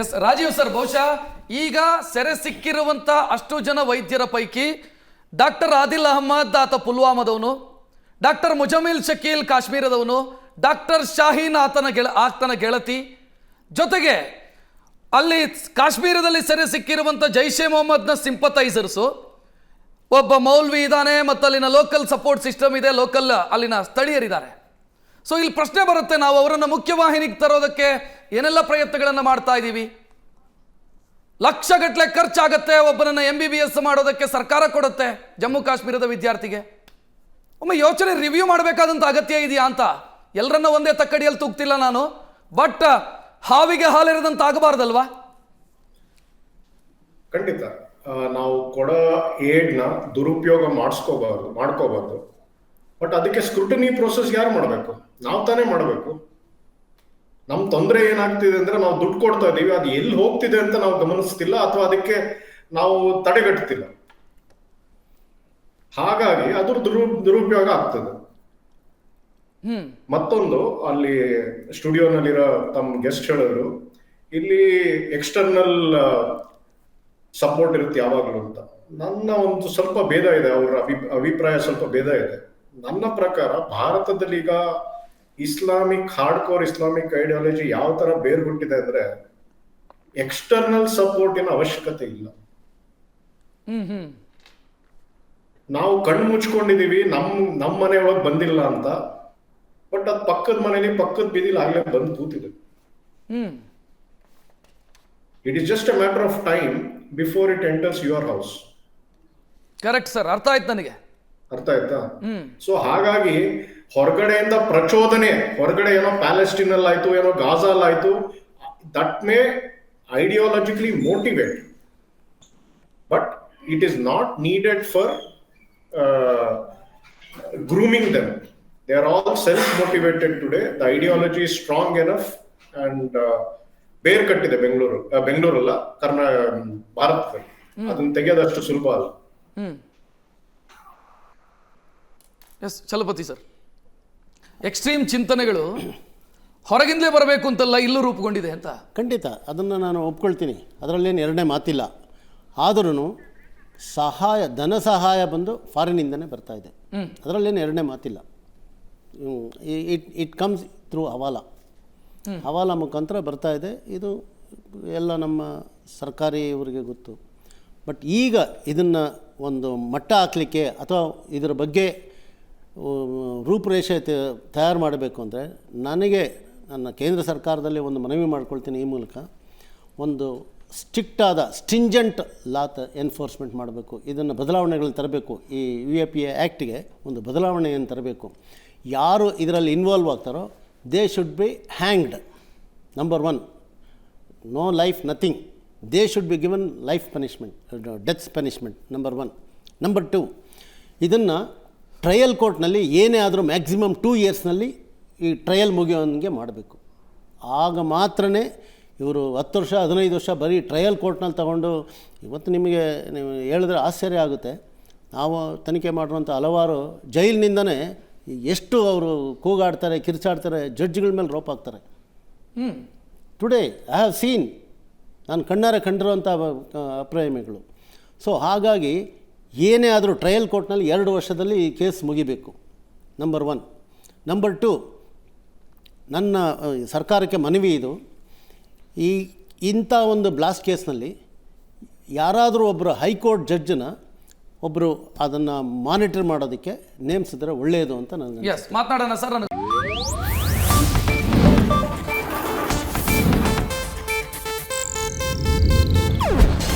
S, Rajiv sir, ಬಹುಶಃ ಈಗ ಸೆರೆ ಸಿಕ್ಕಿರುವಂತ ಅಷ್ಟು ಜನ ವೈದ್ಯರ ಪೈಕಿ ಡಾಕ್ಟರ್ ಆದಿಲ್ ಅಹಮ್ಮದ್ ಆತ ಪುಲ್ವಾಮದವನು, ಡಾಕ್ಟರ್ ಮುಜಮಿಲ್ ಶಕೀಲ್ ಕಾಶ್ಮೀರದವನು, ಡಾಕ್ಟರ್ ಶಾಹೀನ್ ಆತನ ಗೆಳ, ಆತನ ಗೆಳತಿ. ಜೊತೆಗೆ ಅಲ್ಲಿ ಕಾಶ್ಮೀರದಲ್ಲಿ ಸೆರೆ ಸಿಕ್ಕಿರುವಂಥ ಜೈಷೆ ಮೊಹಮ್ಮದ್ನ ಸಿಂಪತೈಸರ್ಸು ಒಬ್ಬ ಮೌಲ್ವಿ ಇದ್ದಾನೆ ಮತ್ತು ಅಲ್ಲಿನ ಲೋಕಲ್ ಸಪೋರ್ಟ್ ಸಿಸ್ಟಮ್ ಇದೆ, ಲೋಕಲ್ ಅಲ್ಲಿನ ಸ್ಥಳೀಯರಿದ್ದಾರೆ. ಸೊ, ಇಲ್ಲಿ ಪ್ರಶ್ನೆ ಬರುತ್ತೆ, ನಾವು ಅವರನ್ನು ಮುಖ್ಯವಾಹಿನಿಗೆ ತರೋದಕ್ಕೆ ಏನೆಲ್ಲ ಪ್ರಯತ್ನಗಳನ್ನು ಮಾಡ್ತಾ ಇದ್ದೀವಿ ಲಕ್ಷಗಟ್ಟಲೆ ಖರ್ಚಾಗತ್ತೆ ಒಬ್ಬನನ್ನ ಎಂ ಬಿ ಬಿ ಎಸ್ ಮಾಡೋದಕ್ಕೆ ಸರ್ಕಾರ ಕೊಡುತ್ತೆ ಜಮ್ಮು ಕಾಶ್ಮೀರದ ವಿದ್ಯಾರ್ಥಿಗೆ. ಒಮ್ಮೆ ಯೋಚನೆ ರಿವ್ಯೂ ಮಾಡಬೇಕಾದಂಥ ಅಗತ್ಯ ಇದೆಯಾ ಅಂತ? ಎಲ್ಲರನ್ನ ಒಂದೇ ತಕ್ಕಡಿಯಲ್ಲಿ ತೂಗ್ತಿಲ್ಲ ನಾನು. ಬಟ್ ಹಾವಿಗೆ ಹಾಲಿರದಂತ ಆಗಬಾರ್ದಲ್ವಾ? ಖಂಡಿತ. ನಾವು ಕೊಡೋ ಏಡ್ನ ದುರುಪಯೋಗ ಮಾಡಿಸ್ಕೋಬಾರ್ದು, ಮಾಡ್ಕೋಬಾರ್ದು. ಬಟ್ ಅದಕ್ಕೆ ಸ್ಕ್ರೂಟನಿ ಪ್ರೋಸೆಸ್ ಯಾರು ಮಾಡಬೇಕು? ನಾವು ತಾನೇ ಮಾಡಬೇಕು. ನಮ್ ತೊಂದರೆ ಏನಾಗ್ತಿದೆ ಅಂದ್ರೆ ನಾವು ದುಡ್ಡು ಕೊಡ್ತಾ ಇದ್ದೀವಿ ಅದು ಎಲ್ಲಿ ಹೋಗ್ತಿದೆ ಅಂತ ನಾವು ಗಮನಿಸ್ತಿಲ್ಲ ಅಥವಾ ಅದಕ್ಕೆ ನಾವು ತಡೆಗಟ್ಟುತ್ತಿಲ್ಲ ಹಾಗಾಗಿ ಅದ್ರ ದುರು ದುರುಪಯೋಗ ಆಗ್ತದೆ. ಮತ್ತೊಂದು ಅಲ್ಲಿ ಸ್ಟುಡಿಯೋನಲ್ಲಿರೋ ತಮ್ಮ ಗೆಸ್ಟ್ ಹೇಳಿದ್ರು ಇಲ್ಲಿ ಎಕ್ಸ್ಟರ್ನಲ್ ಸಪೋರ್ಟ್ ಇರುತ್ತೆ ಯಾವಾಗಲೂ ಅಂತ. ನನ್ನ ಒಂದು ಸ್ವಲ್ಪ ಭೇದ ಇದೆ ಅವರ ಅಭಿ ಅಭಿಪ್ರಾಯ ಸ್ವಲ್ಪ ಭೇದ ಇದೆ. ನನ್ನ ಪ್ರಕಾರ ಭಾರತದಲ್ಲಿ ಈಗ Islamic hard core Islamic ideology ಯಾವ ತರ ಬೇರ್ಬಿಟ್ಟಿದೆ ಅಂದ್ರೆ ಎಕ್ಸ್ಟರ್ನಲ್ ಸಪೋರ್ಟಿನ ಅವಶ್ಯಕತೆ ಇಲ್ಲ. ನಾವು ಕಣ್ಣು ಮುಚ್ಕೊಂಡಿದೀವಿ ನಮ್ ನಮ್ಮ ಮನೆ ಒಳಗೆ ಬಂದಿಲ್ಲ ಅಂತ ಬಟ್ ಅದ್ ಪಕ್ಕದ ಮನೇಲಿ ಪಕ್ಕದ ಬೀದಿಲಿ ಆಗ್ಲೇ ಬಂದು ಕೂತಿದೆ. It is just a matter of time before it enters your house correct sir ಅರ್ಥ ಆಯ್ತು ನನಗೆ. ಅರ್ಥ ಆಯ್ತಾ? ಸೊ ಹಾಗಾಗಿ ಹೊರಗಡೆಯಿಂದ ಪ್ರಚೋದನೆ ಹೊರಗಡೆ ಏನೋ ಪ್ಯಾಲೆಸ್ಟೀನ್ ಅಲ್ಲಿ ಆಯ್ತು ಏನೋ ಗಾಜಾಲ್ ಆಯ್ತು that may ideologically motivate. But it is not needed for grooming them they are all self motivated today the ideology strong enough and ಬೇರ್ ಕಟ್ಟಿದೆ ಬೆಂಗಳೂರು ಬೆಂಗಳೂರಲ್ಲ ಕರ್ನಾ ಭಾರತದಲ್ಲಿ. ಅದನ್ನ ತೆಗೆಯೋದಷ್ಟು ಸುಲಭ ಅಲ್ಲ. ಎಸ್ ಚಲಪತಿ ಸರ್ ಎಕ್ಸ್ಟ್ರೀಮ್ ಚಿಂತನೆಗಳು ಹೊರಗಿಂದಲೇ ಬರಬೇಕು ಅಂತಲ್ಲ ಇಲ್ಲೂ ರೂಪುಗೊಂಡಿದೆ ಅಂತ. ಖಂಡಿತ ಅದನ್ನು ನಾನು ಒಪ್ಕೊಳ್ತೀನಿ. ಅದರಲ್ಲೇನು ಎರಡನೇ ಮಾತಿಲ್ಲ. ಆದರೂ ಸಹಾಯ ಧನ ಸಹಾಯ ಬಂದು ಫಾರಿನಿಂದನೇ ಬರ್ತಾ ಇದೆ. ಅದರಲ್ಲೇನು ಎರಡನೇ ಮಾತಿಲ್ಲ. It it comes through hawala. Hawala ಮುಖಾಂತರ ಬರ್ತಾ ಇದೆ. ಇದು ಎಲ್ಲ ನಮ್ಮ ಸರ್ಕಾರಿ ಇವರಿಗೆ ಗೊತ್ತು. ಬಟ್ ಈಗ ಇದನ್ನು ಒಂದು ಮಟ್ಟ ಹಾಕಲಿಕ್ಕೆ ಅಥವಾ ಇದರ ಬಗ್ಗೆ ರೂಪುರೇಷೆ ತಯಾರು ಮಾಡಬೇಕು ಅಂದರೆ ನನಗೆ ನನ್ನ ಕೇಂದ್ರ ಸರ್ಕಾರದಲ್ಲಿ ಒಂದು ಮನವಿ ಮಾಡ್ಕೊಳ್ತೀನಿ ಈ ಮೂಲಕ. ಒಂದು ಸ್ಟ್ರಿಕ್ಟ್ ಆದ ಸ್ಟಿಂಜೆಂಟ್ ಲಾತ್ ಎನ್ಫೋರ್ಸ್ಮೆಂಟ್ ಮಾಡಬೇಕು. ಇದನ್ನು ಬದಲಾವಣೆಗಳನ್ನು ತರಬೇಕು. ಈ ಯು ಎ ಪಿ ಎ ಆ್ಯಕ್ಟಿಗೆ ಒಂದು ಬದಲಾವಣೆಯನ್ನು ತರಬೇಕು. ಯಾರು ಇದರಲ್ಲಿ involve ಆಗ್ತಾರೋ, they should be hanged. Number one. No life nothing. They should be given life punishment, deaths punishment. Number one. Number two. ಇದನ್ನು ಟ್ರಯಲ್ ಕೋರ್ಟ್ನಲ್ಲಿ ಏನೇ ಆದರೂ ಮ್ಯಾಕ್ಸಿಮಮ್ ಟೂ ಇಯರ್ಸ್ನಲ್ಲಿ ಈ ಟ್ರಯಲ್ ಮುಗಿಯೋಂಗೆ ಮಾಡಬೇಕು. ಆಗ ಮಾತ್ರ ಇವರು ಹತ್ತು ವರ್ಷ ಹದಿನೈದು ವರ್ಷ ಬರೀ ಟ್ರಯಲ್ ಕೋರ್ಟ್ನಲ್ಲಿ ತಗೊಂಡು ಇವತ್ತು ನಿಮಗೆ ನೀವು ಹೇಳಿದ್ರೆ ಆಶ್ಚರ್ಯ ಆಗುತ್ತೆ. ನಾವು ತನಿಖೆ ಮಾಡಿರುವಂಥ ಹಲವಾರು ಜೈಲಿನಿಂದನೇ ಎಷ್ಟು ಅವರು ಕೂಗಾಡ್ತಾರೆ ಕಿರ್ಚಾಡ್ತಾರೆ ಜಡ್ಜ್ಗಳ ಮೇಲೆ ರೋಪ್ ಆಗ್ತಾರೆ hmm. Today I have seen ನಾನು ಕಣ್ಣಾರೆ ಕಂಡಿರುವಂಥ ಅಪ್ರಾಯಮೆಗಳು ಸೊ ಹಾಗಾಗಿ ಏನೇ ಆದರೂ ಟ್ರಯಲ್ ಕೋರ್ಟ್ನಲ್ಲಿ ಎರಡು ವರ್ಷದಲ್ಲಿ ಈ ಕೇಸ್ ಮುಗಿಬೇಕು. ನಂಬರ್ ಒನ್ ನಂಬರ್ ಟು ನನ್ನ ಸರ್ಕಾರಕ್ಕೆ ಮನವಿ ಇದು. ಈ ಇಂಥ ಒಂದು ಬ್ಲಾಸ್ಟ್ ಕೇಸ್ನಲ್ಲಿ ಯಾರಾದರೂ ಒಬ್ಬರು ಹೈಕೋರ್ಟ್ ಜಡ್ಜನ್ನ ಒಬ್ಬರು ಅದನ್ನು ಮಾನಿಟರ್ ಮಾಡೋದಕ್ಕೆ ನೇಮಿಸಿದ್ರೆ ಒಳ್ಳೆಯದು ಅಂತ ನನಗೆ ಮಾತನಾಡೋಣ ಸರ್